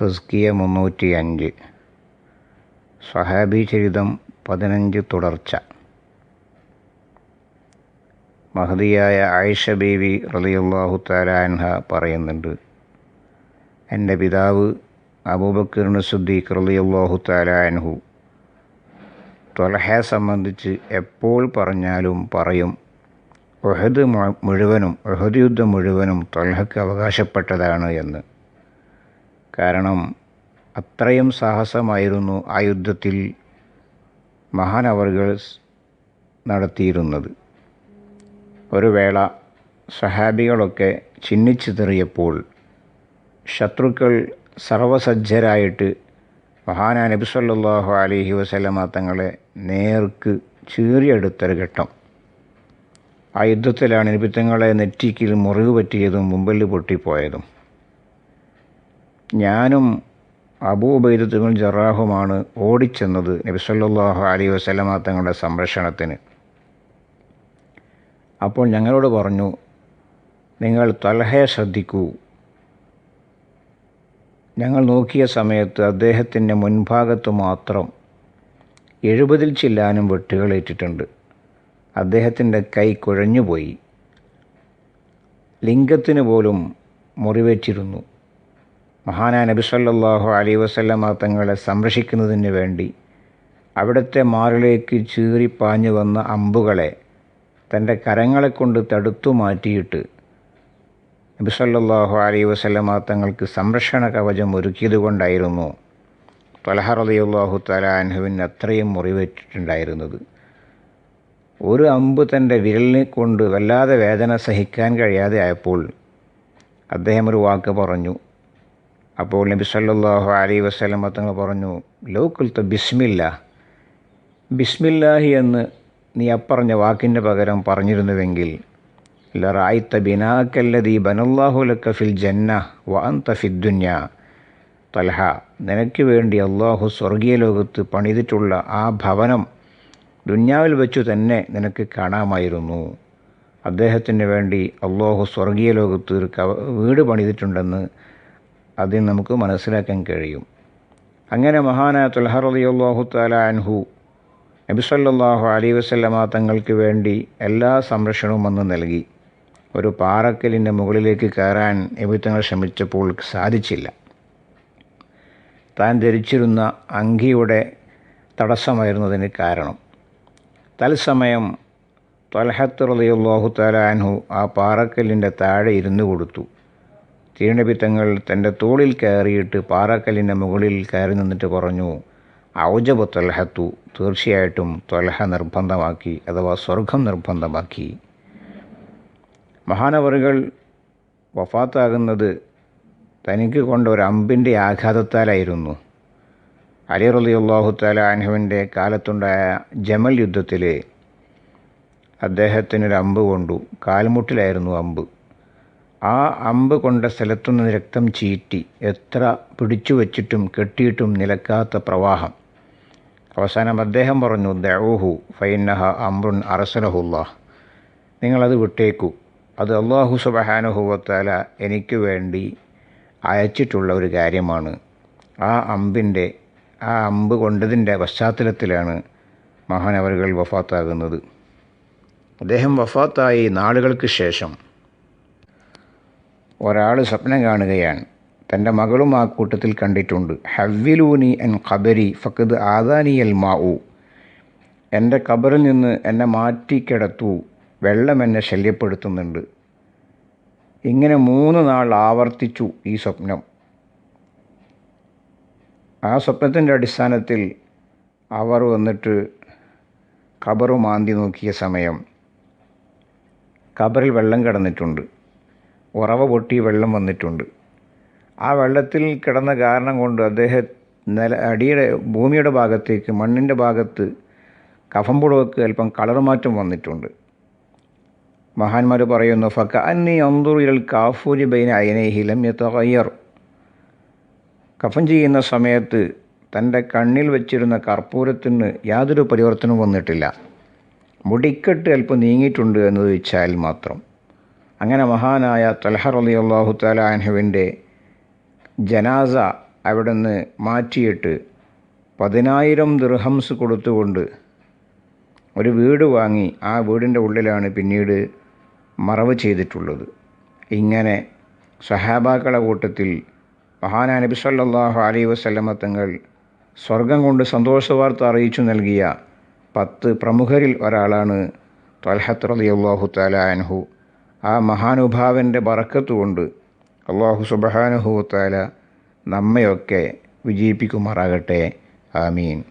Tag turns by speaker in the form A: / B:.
A: തസ്കിയ മുന്നൂറ്റി അഞ്ച് സഹാബി ചരിതം പതിനഞ്ച് തുടർച്ച മഹതിയായ ആയിഷ ബീവി റലിയുള്ളാഹു തആല അൻഹ പറയുന്നുണ്ട് എന്റെ പിതാവ് അബൂബക്കറിന് സുദ്ദീഖ് റലിയുള്ളാഹു തആല അൻഹു ത്വലഹയെ സംബന്ധിച്ച് എപ്പോൾ പറഞ്ഞാലും പറയും ഒഹദ് മുഴുവനും ഒഹദ് യുദ്ധം മുഴുവനും ത്വൽഹക്ക് അവകാശപ്പെട്ടതാണ് എന്ന് കാരണം അത്രയും സാഹസമായിരുന്നു ആ യുദ്ധത്തിൽ മഹാനവറുകൾ നടത്തിയിരുന്നത്. ഒരു വേള സഹാബികളൊക്കെ ചിഹ്നിച്ചിതെറിയപ്പോൾ ശത്രുക്കൾ സർവസജ്ജരായിട്ട് മഹാനാ നബി സല്ലല്ലാഹു അലൈഹി വസല്ലമ തങ്ങളെ നേർക്ക് ചീറിയെടുത്തൊരു ഘട്ടം. ആ യുദ്ധത്തിലാണ് നബി തങ്ങളെ നെറ്റിക്കിൽ മുറിവ് പറ്റിയതും മുമ്പിൽ പൊട്ടിപ്പോയതും. ഞാനും അബൂബൈദത്തുകൾ ജറാഹുമാണ് ഓടിച്ചെന്നത് നബി സല്ലല്ലാഹു അലൈഹി വസല്ലമ തങ്ങളുടെ സംരക്ഷണത്തിന്. അപ്പോൾ ഞങ്ങളോട് പറഞ്ഞു നിങ്ങൾ തലഹയെ ശ്രദ്ധിക്കൂ. ഞങ്ങൾ നോക്കിയ സമയത്ത് അദ്ദേഹത്തിന്റെ മുൻഭാഗത്ത് മാത്രം എഴുപതിൽ ചില്ലാനും വെട്ടുകളേറ്റിട്ടുണ്ട് അദ്ദേഹത്തിന്റെ കൈ കുഴഞ്ഞുപോയി. ലിംഗത്തിന് പോലും മുറിവേറ്റിരുന്നു. മഹാനാ നബി സല്ലല്ലാഹു അലൈഹി വസല്ലമ തങ്ങളെ സംരക്ഷിക്കുന്നതിന് വേണ്ടി അവിടുത്തെ മാറിലേക്ക് ചീറിപ്പാഞ്ഞു വന്ന അമ്പുകളെ തന്റെ കരങ്ങളെ കൊണ്ട് തടുത്തു മാറ്റിയിട്ട് നബി അലൈ വസല്ലമ തങ്ങൾക്ക് സംരക്ഷണ കവചം ഒരുക്കിയത് കൊണ്ടായിരുന്നു തൊലഹ റളിയല്ലാഹു തആല അൻഹുവിന് അത്രയും മുറിവേറ്റിട്ടുണ്ടായിരുന്നത്. ഒരു അമ്പ് തന്റെ വിരലിനെ കൊണ്ട് വല്ലാതെ വേദന സഹിക്കാൻ കഴിയാതെ ആയപ്പോൾ അദ്ദേഹം ഒരു വാക്ക് പറഞ്ഞു അപ്പോൾ നബി സല്ലാഹു അലൈഹി വസല്ലമ തങ്ങൾ പറഞ്ഞു ലോക്കുൽത്ത ബിസ്മില്ല. ബിസ്മില്ലാഹി എന്ന് നീ അപ്പറഞ്ഞ വാക്കിന്റെ പകരം പറഞ്ഞിരുന്നുവെങ്കിൽ ലറായിത്ത ബിനാക്കല്ലതി ബനല്ലാഹുലക്ക ഫിൽ ജന്ന വ അന്ത ഫിദ്ദുന്യ തൽഹ നിനക്ക് വേണ്ടി അള്ളാഹു സ്വർഗീയ ലോകത്ത് പണിതിട്ടുള്ള ആ ഭവനം ദുന്യാവിൽ വെച്ചു തന്നെ നിനക്ക് കാണാമായിരുന്നു. അദ്ദേഹത്തിന് വേണ്ടി അള്ളാഹു സ്വർഗീയ ലോകത്ത് ഒരു വീട് പണിതിട്ടുണ്ടെന്ന് അതിൽ നമുക്ക് മനസ്സിലാക്കാൻ കഴിയും. അങ്ങനെ മഹാനായ തുൽഹ റളിയല്ലാഹു തആല അൻഹു നബി സല്ലല്ലാഹു അലൈഹി വസല്ലമ തങ്ങൾക്ക് വേണ്ടി എല്ലാ സംരക്ഷണവും വന്ന് നൽകി. ഒരു പാറക്കലിന്റെ മുകളിലേക്ക് കയറാൻ എബിത്തങ്ങൾ തങ്ങൾ ശ്രമിച്ചപ്പോൾ സാധിച്ചില്ല. താൻ ധരിച്ചിരുന്ന അങ്കിയുടെ തടസ്സമായിരുന്നതിന് കാരണം. തത്സമയം തൊലഹത്ത് റളിയല്ലാഹു തആല അൻഹു ആ പാറക്കല്ലിന്റെ താഴെ ഇരുന്നു കൊടുത്തു. തിരുനബി തങ്ങൾ തന്റെ തോളിൽ കയറിയിട്ട് പാറക്കല്ലിന്റെ മുകളിൽ കയറി നിന്നിട്ട് പറഞ്ഞു ഔജബ് തൊലഹത്തു തീർച്ചയായിട്ടും തൊലഹ നിർബന്ധമാക്കി അഥവാ സ്വർഗം നിർബന്ധമാക്കി. മഹാനവറുകൾ വഫാത്താകുന്നത് തനിക്ക് കൊണ്ട ഒരു അമ്പിന്റെ ആഘാതത്താലായിരുന്നു. അലി റളിയല്ലാഹു താല അൻഹുവിന്റെ കാലത്തുണ്ടായ ജമൽ യുദ്ധത്തിൽ അദ്ദേഹത്തിനൊരു അമ്പ് കൊണ്ടു. കാൽമുട്ടിലായിരുന്നു അമ്പ്. ആ അമ്പ് കൊണ്ട സ്ഥലത്തുനിന്ന് രക്തം ചീറ്റി എത്ര പിടിച്ചു വച്ചിട്ടും കെട്ടിയിട്ടും നിലക്കാത്ത പ്രവാഹം. അവസാനം അദ്ദേഹം പറഞ്ഞു ദഊഹു ഫൈനഹ അമ്രുൻ അറസലഹുല്ല. നിങ്ങളത് വിട്ടേക്കൂ. അത് അള്ളാഹു സുബഹാനുഹുവത്താല എനിക്ക് വേണ്ടി അയച്ചിട്ടുള്ള ഒരു കാര്യമാണ്. ആ അമ്പിന്റെ ആ അമ്പ് കൊണ്ടതിന്റെ പശ്ചാത്തലത്തിലാണ് മഹാനവറുകൾ വഫാത്താകുന്നത്. അദ്ദേഹം വഫാത്തായി നാളുകൾക്ക് ശേഷം ഒരാൾ സ്വപ്നം കാണുകയാണ്. തന്റെ മകളും ആ കൂട്ടത്തിൽ കണ്ടിട്ടുണ്ട്. ഹവ്വിലൂനി എൻ ഖബരി ഫക്കത് ആദാനിയൽ മാവു എന്റെ ഖബറിൽ നിന്ന് എന്നെ മാറ്റിക്കിടത്തു വെള്ളം എന്നെ ശല്യപ്പെടുത്തുന്നുണ്ട്. ഇങ്ങനെ മൂന്ന് നാൾ ആവർത്തിച്ചു ഈ സ്വപ്നം. ആ സ്വപ്നത്തിന്റെ അടിസ്ഥാനത്തിൽ അവർ വന്നിട്ട് ഖബറു മാന്തി നോക്കിയ സമയം. ഖബറിൽ വെള്ളം കിടന്നിട്ടുണ്ട്. ഉറവ പൊട്ടി വെള്ളം വന്നിട്ടുണ്ട്. ആ വെള്ളത്തിൽ കിടന്ന കാരണം കൊണ്ട് അദ്ദേഹം നില അടിയുടെ ഭൂമിയുടെ ഭാഗത്തേക്ക് മണ്ണിന്റെ ഭാഗത്ത് കഫംപുടവക്ക് അല്പം കളർ മാറ്റം വന്നിട്ടുണ്ട്. മഹാന്മാർ പറയുന്നു ഫക്ക അന്നി അന്തുറിൽ കാഫൂരി ബൈന അയനഹിലം യത്തയ്യർ കഫം ചെയ്യുന്ന സമയത്ത് തന്റെ കണ്ണിൽ വെച്ചിരുന്ന കർപ്പൂരത്തിന് യാതൊരു പരിവർത്തനവും വന്നിട്ടില്ല. മുടിക്കെട്ട് അല്പം നീങ്ങിയിട്ടുണ്ട് എന്ന് വെച്ചാൽ മാത്രം. അങ്ങനെ മഹാനായ തലഹ റലി അള്ളാഹു തലാൻഹുവിന്റെ ജനാസ അവിടുന്ന് മാറ്റിയിട്ട് പതിനായിരം ദിർഹംസ് കൊടുത്തുകൊണ്ട് ഒരു വീട് വാങ്ങി ആ വീടിന്റെ ഉള്ളിലാണ് പിന്നീട് മറവ് ചെയ്തിട്ടുള്ളത്. ഇങ്ങനെ സഹാബാക്കളെ കൂട്ടത്തിൽ മഹാനാ നബി സല്ലാഹു അലൈ വസല്ലമ തങ്ങൾ സ്വർഗം കൊണ്ട് സന്തോഷവാർത്ത അറിയിച്ചു നൽകിയ പത്ത് പ്രമുഖരിൽ ഒരാളാണ് തൊലഹത്ത് റളിയല്ലാഹു തആല അൻഹു. ആ മഹാനുഭാവന്റെ കൊണ്ട് അള്ളാഹു സുബഹാനുഹൂത്താല നമ്മയൊക്കെ വിജയിപ്പിക്കുമാറാകട്ടെ. ആമീൻ.